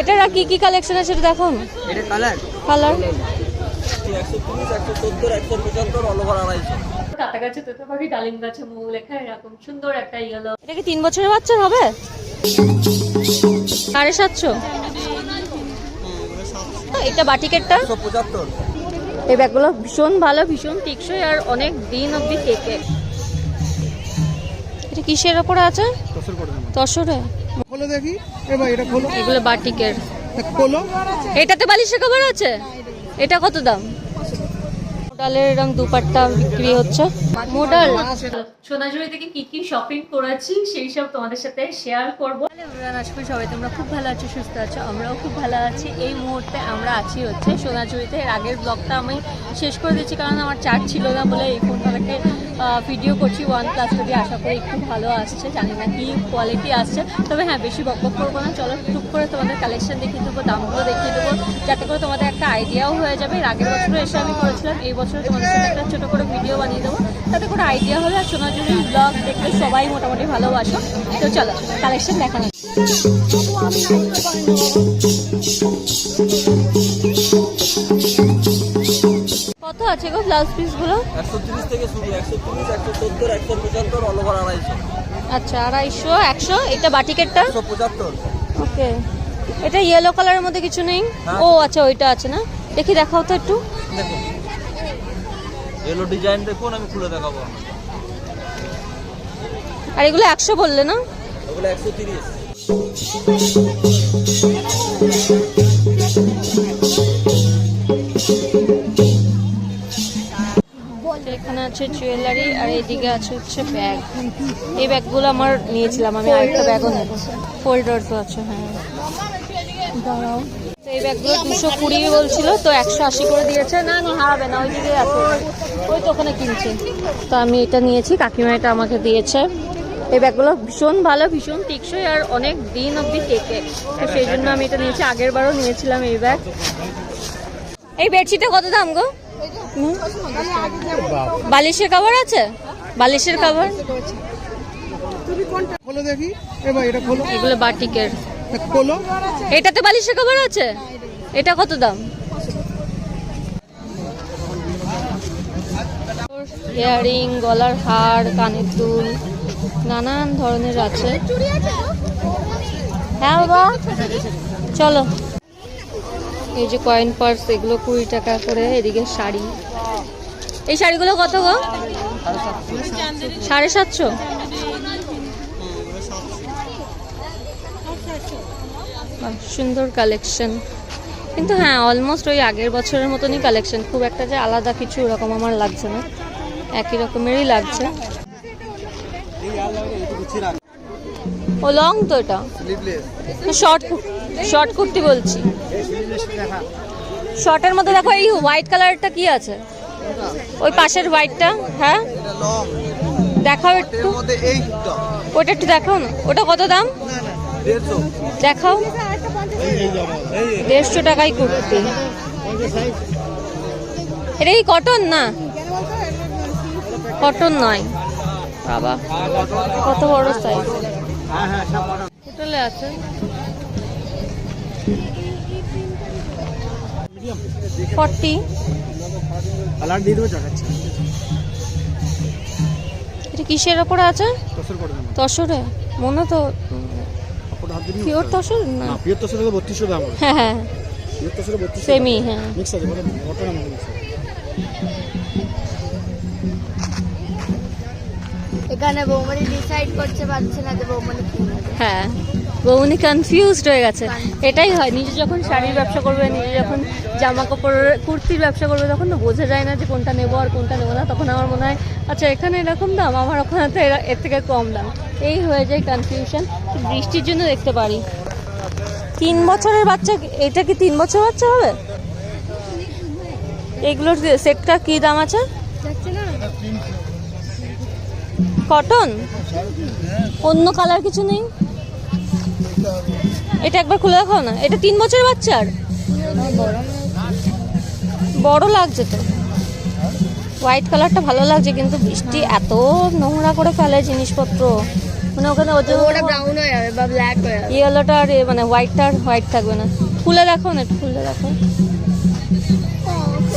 এটার আর কি কি কালেকশন আছে দেখো এটা কালার কালার একশো তিরিশ একশো সত্তর একশো পঁচাত্তর অল ওভার আড়াইশো কাটা গাছে তোতা পাখি ডালিম গাছে মৌ লেখা এরকম সুন্দর একটা ইয়েলো এটা কি তিন বছরের বাচ্চার হবে? সাড়ে সাতশো? এটা পঁচাত্তর। এই ব্যাগগুলো ভীষণ ভালো ভীষণ টেকসই আর অনেক দিন অবধি টেকে। এটা কিসের ওপরে আছে? তসরে? খোলো দেখি। এ ভাই এটা খোলো। এগুলো বাটিকের। খোলো। এটাতে বালিশের কভার আছে? এটা কত দাম? মোডালের এরকম দুপাট্টা বিক্রি হচ্ছে। মোডাল। সোনাঝুরি থেকে কি কি শপিং করেছি সেই সব তোমাদের সাথে শেয়ার করব। আশা করি সবাই তোমরা খুব ভালো আছো সুস্থ আছো আমরাও খুব ভালো আছি। এই মুহূর্তে আমরা আছি হচ্ছে সোনাঝুরিতে। এর আগের ব্লগটা আমি শেষ করে দিচ্ছি কারণ আমার চার্জ ছিল না বলে এই ফোনটাকে ভিডিও করছি ওয়ান প্লাস দিয়ে আশা করি একটু ভালো আসছে, জানি না কি কোয়ালিটি আসছে, তবে হ্যাঁ বেশি বকবক করব না, চলো টুক করে তোমাদের কালেকশন দেখিয়ে দেবো, দামগুলো দেখিয়ে দেবো, যাতে করে তোমাদের একটা আইডিয়াও হয়ে যাবে। এর আগের বছরও এসে আমি করেছিলাম, এই বছর তোমাদের সাথে একটা ছোটো করে ভিডিও বানিয়ে দেবো, তাতে করে আইডিয়া হবে। আর সোনাঝুরি ব্লগ দেখতে সবাই মোটামুটি ভালোবাসো। তো চলো কালেকশন দেখানো আছে গো ব্লাউজ পিসগুলো একশো তিরিশ থেকে শুরু একশো তিরিশ একশো সত্তর একশো পঁচাত্তর অল ওভার আড়াইশো। আচ্ছা আড়াইশো একশো এটা বাটিকেটটা একশো পঁচাত্তর। ওকে এটা ইয়েলো কালারের মধ্যে কিছু নেই? হ্যাঁ। ও আচ্ছা ওইটা আছে না? দেখি দেখাও তো একটু। দেখুন। এলো ডিজাইন দেখুন আমি খুলে দেখাবো আর এগুলো একশো বললে না? ওগুলো একশো তিরিশ। আছে জুয়েলারি আর এইদিকে আছে হচ্ছে ব্যাগ এই ব্যাগগুলো আমার নিয়েছিলাম আমি আরেকটা ব্যাগও নিয়েছি। ফোল্ডার তো আছে হ্যাঁ। তো এই ব্যাগগুলো দুশো কুড়ি বলছিল তো একশো আশি করে দিয়েছে। না না হারাবে না ওইদিকে আছে। ওই তো ওখানে কিনছে। তো আমি এটা নিয়েছি কাকিমা এটা আমাকে দিয়েছে। এই ব্যাগগুলো ভীষণ ভালো ভীষণ টেকসই আর অনেক দিন অবধি টেকে। তো সেই জন্য আমি এটা নিয়েছি আগের বারও নিয়েছিলাম এই ব্যাগ এই বেডশিটে কত দাম গো? বালিশের কভার আছে? বালিশের কভার খোলো দেখি। এ এটা খোলো। এগুলো বাটিকের। খোলো। এটাতে বালিশের কভার আছে? এটা কত দাম? ইয়ারিং গলার হার কানের দুল নানান ধরনের আছে। হ্যাঁ বাবা চলো। এই যে কয়েন পার্স এগুলো কুড়ি টাকা করে, এদিকে শাড়ি। এই শাড়িগুলো কত গো? সাড়ে সাতশো। সুন্দর কালেকশন কিন্তু হ্যাঁ অলমোস্ট ওই আগের বছরের মতনই কালেকশন খুব একটা যে আলাদা কিছু ওরকম আমার লাগছে না। একই রকমেরই লাগছে। ও লং তো এটা? শর্ট শর্ট কুর্তি বলছি। শর্টের মধ্যে দেখো এই হোয়াইট কালারটা কি আছে? ওই পাশের হোয়াইটটা হ্যাঁ? দেখাও একটু। ওটা একটু দেখাও না। ওটা কত দাম? দেখাও। দেড়শো টাকায় কুর্তি। এটা কি কটন না? কটন নয়। বাবা কত বড় সাইজ হোটেলে আছে ফর্টি। কালার দিয়ে দেবো চাটাচ্ছি এটা কিসের ওপরে আছে? তসর মনে তো পিওর তসর? না। না পিওর তসরে তো বত্রিশশো দাম হ্যাঁ হ্যাঁ। পিওর তসরে বত্রিশশো সেমি হ্যাঁ। মিক্স আছে মানে ঘটনা মিক্স আছে এখানে বৌমনি ডিসাইড করতে পারছে না যে বৌমনি হ্যাঁ বৌনি কনফিউজড হয়ে গেছে। এটাই হয় নিজে যখন শাড়ির ব্যবসা করবে নিজে যখন জামা কাপড়ের কুর্তির ব্যবসা করবে তখন তো বোঝা যায় না যে কোনটা নেব আর কোনটা নেব না। তখন আমার মনে হয় আচ্ছা এখানে এরকম দাম আমার ওখানে তো এরা- এর থেকে কম দাম। এই হয়ে যায় কনফিউশন বৃষ্টির জন্য দেখতে পারি। তিন বছরের বাচ্চা এটা কি তিন বছর বাচ্চা হবে? এগুলোর সেটটা কি দাম আছে? কটন? অন্য কালার কিছু নেই? এটা একবার খুলে দেখাও না। এটা তিন বছর বাচ্চার? বড় লাগছে তো। হোয়াইট কালারটা ভালো লাগছে কিন্তু বৃষ্টি এত নোংরা করে ফেলে জিনিসপত্র। মানে ওখানে ওটা ব্রাউন হয়ে যাবে বা ব্ল্যাক হয়ে যাবে। ইয়েলোটা আর মানে হোয়াইটটা আর হোয়াইট থাকবে না। খুলে দেখো না একটু খুলে দেখো।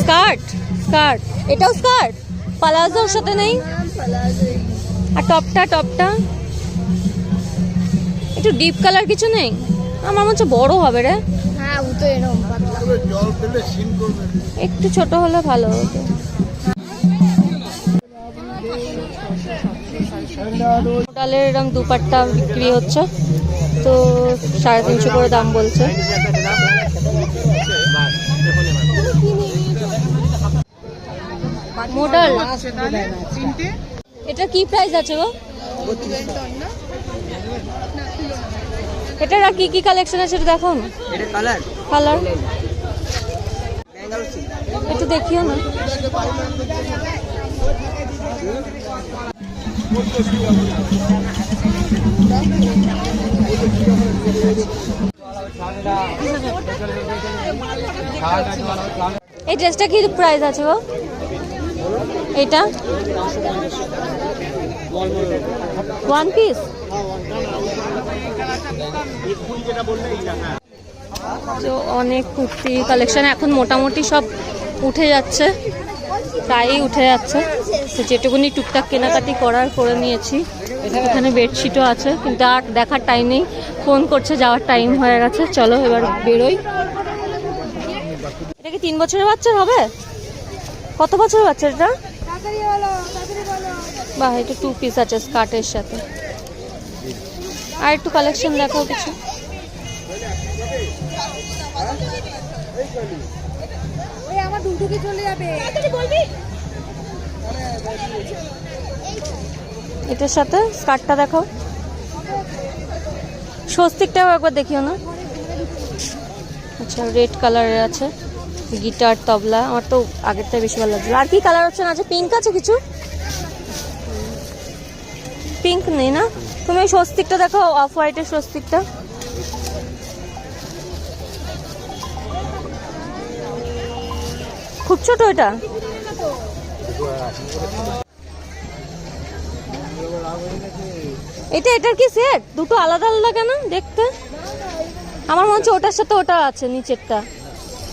স্কার্ট স্কার্ট এটাও স্কার্ট পালাজোর সাথে নেই? আর টপটা টপটা? একটু ডিপ কালার কিছু নেই? আমার মনে হচ্ছে বড় হবে রে। হ্যাঁ ও তো এরকম পাতলা। একটু ছোট হলে ভালো হতো। ডালের এরকম দুপাট্টা বিক্রি হচ্ছে। তো সাড়ে তিনশো করে দাম বলছে। মোডাল। এটা কি প্রাইস আছে গো? এটার কি কি কালেকশন আছে দেখো। না এটা কালার কালার একটু দেখিও না। এই ড্রেসটা কি প্রাইস আছে গো? এটা? ওয়ান পিস তো অনেক কুর্তি কালেকশন এখন মোটামুটি সব উঠে যাচ্ছে, প্রায়ই উঠে যাচ্ছে। তো যেটুকুনি টুকটাক কেনাকাটি করার করে নিয়েছি। এখানে বেডশিটও আছে, কিন্তু আর দেখার টাইম নেই। ফোন করছে, যাওয়ার টাইম হয়ে গেছে। চলো এবার বেরোই। এটা কি তিন বছরের বাচ্চার হবে? কত বছর বাচ্চা এটা? বাহ এটা টু পিস আছে স্কার্টের সাথে। আর একটু কালেকশন দেখাও কিছু। এটার সাথে স্কার্টটা দেখাও। স্বস্তিকটাও একবার দেখিও না। আচ্ছা রেড কালারের আছে। গিটার, তবলা, আমার তো আগেরটা বেশি ভালো লাগছিল। আর কি কালার অপশন আছে পিঙ্ক আছে কিছু? পিঙ্ক নেই না? তুমি ওই স্বস্তিকটা দেখো অফ হোয়াইটের স্বস্তিকটা। খুব ছোট এটা? এটা, এটার কি সেট দুটো আলাদা আলাদা কেন দেখতে? আমার মনে হচ্ছে ওটার সাথে ওটা আছে, নিচেরটা।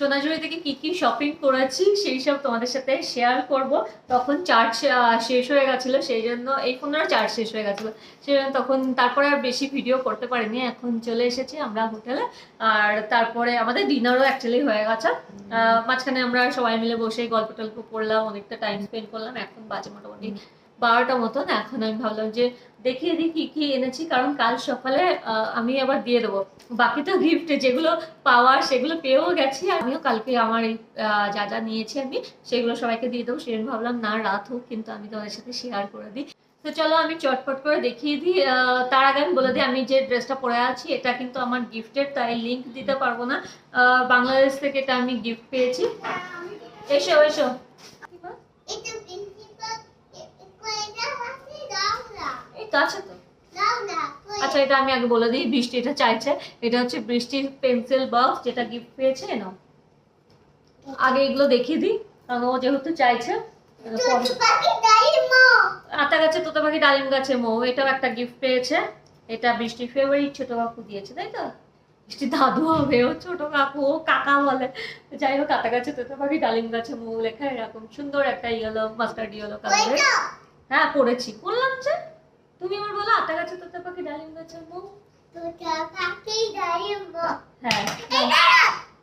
সোনাঝুরি থেকে কি কি শপিং করেছি সেই সব তোমাদের সাথে শেয়ার করব। তখন চার্জ শেষ হয়ে গেছিল, সেই জন্য এই ফোনেরও চার্জ শেষ হয়ে গেছিল। সেই জন্য তখন তারপরে আর বেশি ভিডিও করতে পারিনি, এখন চলে এসেছি আমরা হোটেলে। আর তারপরে আমাদের ডিনারও অ্যাকচুয়ালি হয়ে গেছে। মাঝখানে আমরা সবাই মিলে বসে গল্প টল্প করলাম, অনেকটা টাইম স্পেন্ড করলাম, এখন বাজে মোটামুটি বারোটা মতন, এখন আমি ভাবলাম যে দেখিয়ে দিই কি কি এনেছি, কারণ কাল সকালে আমি আবার দিয়ে দেবো। বাকি তো গিফট যেগুলো পাওয়া, সেগুলো পেয়েও গেছি, আমিও কালকে আমার এই যা যা নিয়েছি আমি, সেগুলো সবাইকে দিয়ে দেবো। সেজন্য ভাবলাম, না, রাত হোক, কিন্তু আমি তোমাদের সাথে শেয়ার করে দিই। তো চলো, আমি চটপট করে দেখিয়ে দিই। তার আগে আমি বলে দিই, আমি যে ড্রেসটা পরে আছি, এটা কিন্তু আমার গিফটের তাই লিঙ্ক দিতে পারব না। বাংলাদেশ থেকে এটা আমি গিফট পেয়েছি। এসো এসো এটা প্রিন্সিপাল কয়টা আছে দাও না এই তো আছে তো? আচ্ছা এটা আমি আগে বলে দিই বৃষ্টি এটা চাইছে। এটা হচ্ছে বৃষ্টির পেন্সিল বক্স যেটা গিফট পেয়েছে নাও। আগে এগুলো দেখিয়ে দিই কারণ ও যেহেতু চাইছে আতা গাছে তোতা পাখি ডালিম গাছে মৌ এটাও একটা গিফট পেয়েছে। এটা বৃষ্টির ফেভারিট ছোট কাকু দিয়েছে তাই তো? বৃষ্টি দাদু হবে ও ছোট কাকু ও কাকা বলে। যাই হোক আতা গাছে তোতা পাখি ডালিম গাছে মৌ লেখা এরকম সুন্দর একটা ইয়েলো মাস্টার্ড ইয়েলো কালারের হ্যাঁ পড়েছি। বললাম যে? তুমি আমার বলো আতা গাছে তোতা পাখি ডালিম গাছে মৌ তোটা পাখি ডাইমো হ্যাঁ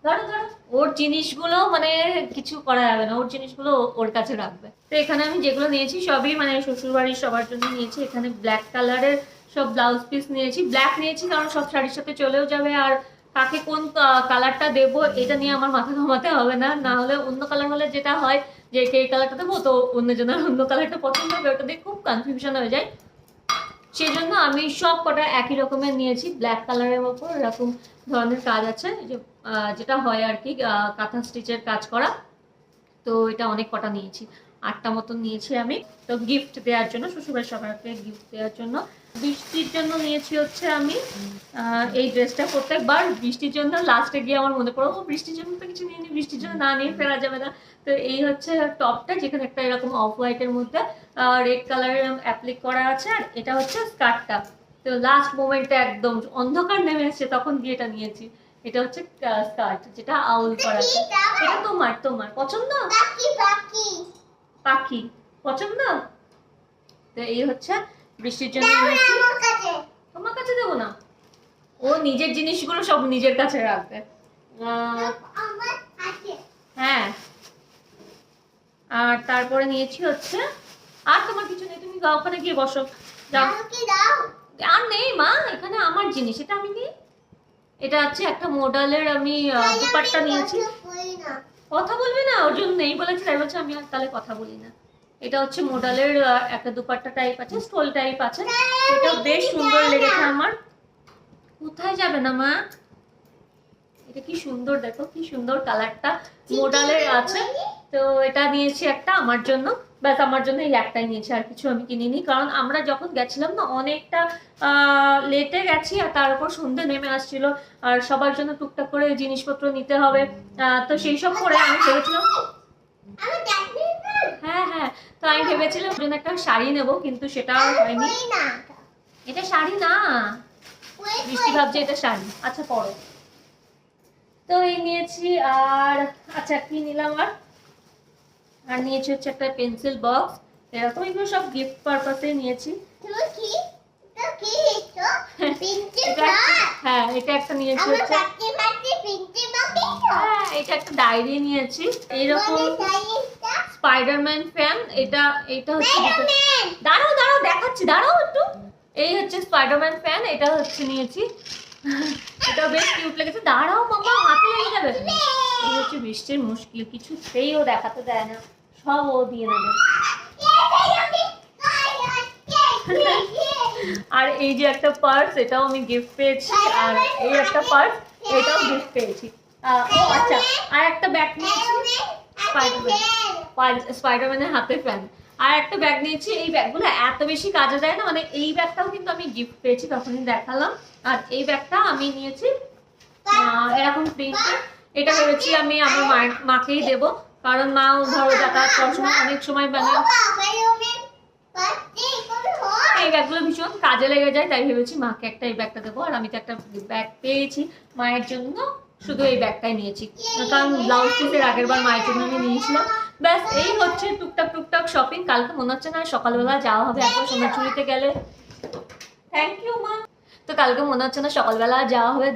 ধরো ধরো। ওর জিনিসগুলো মানে কিছু করা যাবে না ওর জিনিসগুলো ওর কাছে রাখবে। তো এখানে আমি যেগুলো নিয়েছি সবই মানে শ্বশুর বাড়ির সবার জন্য নিয়েছি। এখানে ব্ল্যাক কালারের সব ব্লাউজ পিস নিয়েছি। ব্ল্যাক নিয়েছি কারণ সব শাড়ির সাথে চলেও যাবে। আর কাকে কোন কালারটা দেবো এটা নিয়ে আমার মাথা ঘামাতে হবে না। না হলে অন্য কালার হলে যেটা হয় যে কে কালারটা দেবো তো অন্য জনের অন্য কালারটা পছন্দ হবে। ওটা দিয়ে খুব কনফিউশন হয়ে যায়। সেই জন্য আমি সব কটা একই রকমের নিয়েছি ব্ল্যাক কালারের ওপর এরকম ধরনের কাজ আছে যেটা হয় আর কি কাঁথা স্টিচের কাজ করা। তো এটা অনেক কটা নিয়েছি, আটটা মতন নিয়েছি আমি। তো গিফট দেওয়ার জন্য, শ্বশুরবাড়ির সবাইকে গিফট দেওয়ার জন্য বৃষ্টির জন্য নিয়েছি হচ্ছে আমি এই ড্রেসটা প্রত্যেকবার বৃষ্টির জন্য লাস্টে গিয়ে আমার মনে পড়ো বৃষ্টির জন্য তো কিছু নিয়ে বৃষ্টির জন্য না নিয়ে ফেরা যাবে না। তো এই হচ্ছে টপটা যেখানে একটা এরকম অফ হোয়াইটের মধ্যে রেড কালারের অ্যাপ্লিক করা আছে আর এটা হচ্ছে স্কার্টটা। তো লাস্ট মোমেন্টে একদম অন্ধকার নেমে এসেছে তখন গিয়ে এটা নিয়েছি। এটা হচ্ছে স্কার্ট যেটা আউল করা আছে। এটা তোমার তোমার। পছন্দ? পাখি। পছন্দ? তো এই হচ্ছে বৃষ্টির জন্য আমার কাছে। তোমার কাছে দেবো না। ও নিজের জিনিসগুলো সব নিজের কাছে রাখবে। হ্যাঁ। আর তারপরে নিয়েছি হচ্ছে আর তোমার কিছু নেই তুমি ওখানে গিয়ে বসো। যাও। আর নেই মা এখানে আমার জিনিস এটা আমি নিই। এটা হচ্ছে একটা মডেলের আমি দুপাট্টা নিয়েছি। কথা বলবে না ওর জন্য নেই বলেছে তাই বলছে আমি আর তাহলে কথা বলি না। এটা হচ্ছে মডেলের একটা দুপাট্টা টাইপ আছে স্টোল টাইপ আছে। এটা বেশ সুন্দর লেগেছে আমার। কোথায় যাবে না, মা? এটা কি সুন্দর, দেখো, কি সুন্দর কালারটা মডেলের আছে। তো এটা নিয়েছি একটা আমার জন্য। ব্যাস, আমার জন্য এই একটাই নিয়েছি, আর কিছু আমি কিনিনি। কারণ আমরা যখন গেছিলাম না, অনেকটা লেটে গেছি, আর তার উপর সন্ধে নেমে আসছিল। আর সবার জন্য টুকটাক করে জিনিসপত্র নিতে হবে। তো সেই সব করে আমি ভেবেছিলাম হ্যাঁ হ্যাঁ। তো আমি ভেবেছিলাম জন্য একটা শাড়ি নেব কিন্তু সেটা হয়নি। এটা শাড়ি না। বৃষ্টি ভাবছে এটা শাড়ি। আচ্ছা পরো। তো এই নিয়েছি আর আচ্ছা কি নিলাম আর? আর নিয়েছি হচ্ছে একটা পেন্সিল বক্স এরকম এগুলো সব গিফট পারপাসে নিয়েছি। একটা- হ্যাঁ এটা একটা নিয়েছি হ্যাঁ এটা একটা ডায়েরি নিয়েছি। এইরকম বলে সাইজটা স্পাইডারম্যান ফ্যান এটা এটা হচ্ছে দাঁড়াও দাঁড়াও দেখাচ্ছি দাঁড়াও একটু। এই হচ্ছে স্পাইডারম্যান ফ্যান এটা হচ্ছে নিয়েছি। এটা বেশ কিউট লেগেছে। দাঁড়াও মামা হাতে লেগে যাবে। এই হচ্ছে বৃষ্টির মুশকিল কিছুতেই ও দেখাতে দেয় না। সব ও দিয়ে নেবে আর এই যে একটা পার্স এটাও আমি গিফট পেয়েছি। আর এই একটা পার্স এটাও গিফট পেয়েছি। ও আচ্ছা আর একটা ব্যাগ নিয়েছি। স্পাইডারম্যান স্পাইডারম্যানের হাতে ফ্যান আর একটা ব্যাগ নিয়েছি, এই ব্যাগগুলো এত বেশি কাজে দেয় না মানে এই ব্যাগটাও কিন্তু আমি গিফট পেয়েছি, তখনই দেখালাম। আর এই ব্যাগটা আমি নিয়েছি এরকম প্রিন্টের এটা ভেবেছি আমি, আমার মায়ের মাকেই দেব, কারণ মাও ধরো যাতায়াত করার সময় অনেক সময় মানে এই ব্যাগগুলো ভীষণ কাজে লেগে যায়, তাই ভেবেছি মাকে একটা এই ব্যাগটা দেবো, আর আমি তো একটা ব্যাগ পেয়েছি মায়ের জন্য। শুধু এই ব্যাগটাই নিয়েছি। কারণ ব্লাউজ পিসের আগের বার মায়ের জন্য আমি নিয়েছিলাম। ব্যাস এই হচ্ছে টুকটাক টুকটাক শপিং কালকে মনে হচ্ছে না সকালবেলা যাওয়া হবে একবার সোনাচুরিতে গেলে। থ্যাংক ইউ মা। তো কালকে মনে হচ্ছে না সকালবেলা যাওয়া হবে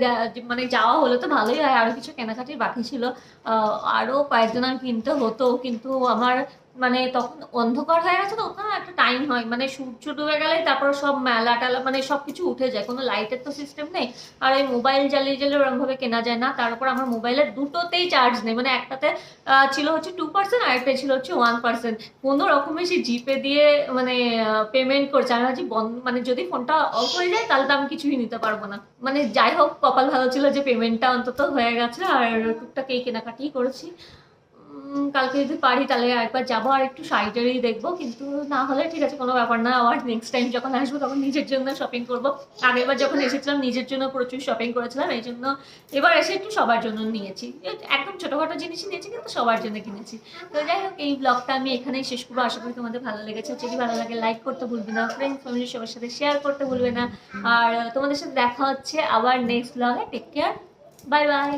মানে যাওয়া হলে তো ভালোই হয় আরও কিছু কেনাকাটির বাকি ছিল। আহ, আরও কয়েকজন আর কিনতে হতো কিন্তু আমার মানে তখন অন্ধকার হয়ে গেছে তো ওখানে একটা টাইম হয়। মানে সূর্য ডুবে গেলে তারপর সব মেলা টালা মানে সব কিছু উঠে যায়। কোনো লাইটের তো সিস্টেম নেই। আর ওই মোবাইল জ্বালিয়ে জ্বালিয়ে ওরমভাবে কেনা যায় না। তার উপর আমার মোবাইলের দুটোতেই চার্জ নেই। মানে একটাতে ছিল হচ্ছে টু পার্সেন্ট আর একটা ছিল হচ্ছে ওয়ান পার্সেন্ট কোনো রকমের সে জিপে দিয়ে মানে পেমেন্ট করছে। আমি ভাবছি, বন্ধ মানে যদি ফোনটা অফ হয়ে যায়, তাহলে তো আমি কিছুই নিতে পারব না। মানে যাই হোক, কপাল ভালো ছিল যে পেমেন্টটা অন্তত হয়ে গেছে। আর টুকটাক এই কেনাকাটি করেছি। কালকে যদি পারি তাহলে একবার যাব আর একটু শাড়িটারি দেখব। কিন্তু না হলে ঠিক আছে, কোনো ব্যাপার না। আবার নেক্সট টাইম যখন আসব তখন নিজের জন্য শপিং করব। আগেরবার যখন এসেছিলাম, নিজের জন্য প্রচুর শপিং করেছিলাম। এই জন্য এবার এসে একটু সবার জন্য নিয়েছি। একদম ছোটোখাটো জিনিসই নিয়েছি, কিন্তু সবার জন্য কিনেছি। তো যাই হোক, এই ব্লগটা আমি এখানেই শেষ করব। আশা করি তোমাদের ভালো লেগেছে। যদি ভালো লাগে লাইক করতে ভুলবে না। ফ্রেন্ড ফ্যামিলির সবার সাথে শেয়ার করতে ভুলবে না। আর তোমাদের সাথে দেখা হচ্ছে আবার নেক্সট ব্লগে টেক কেয়ার বাই বাই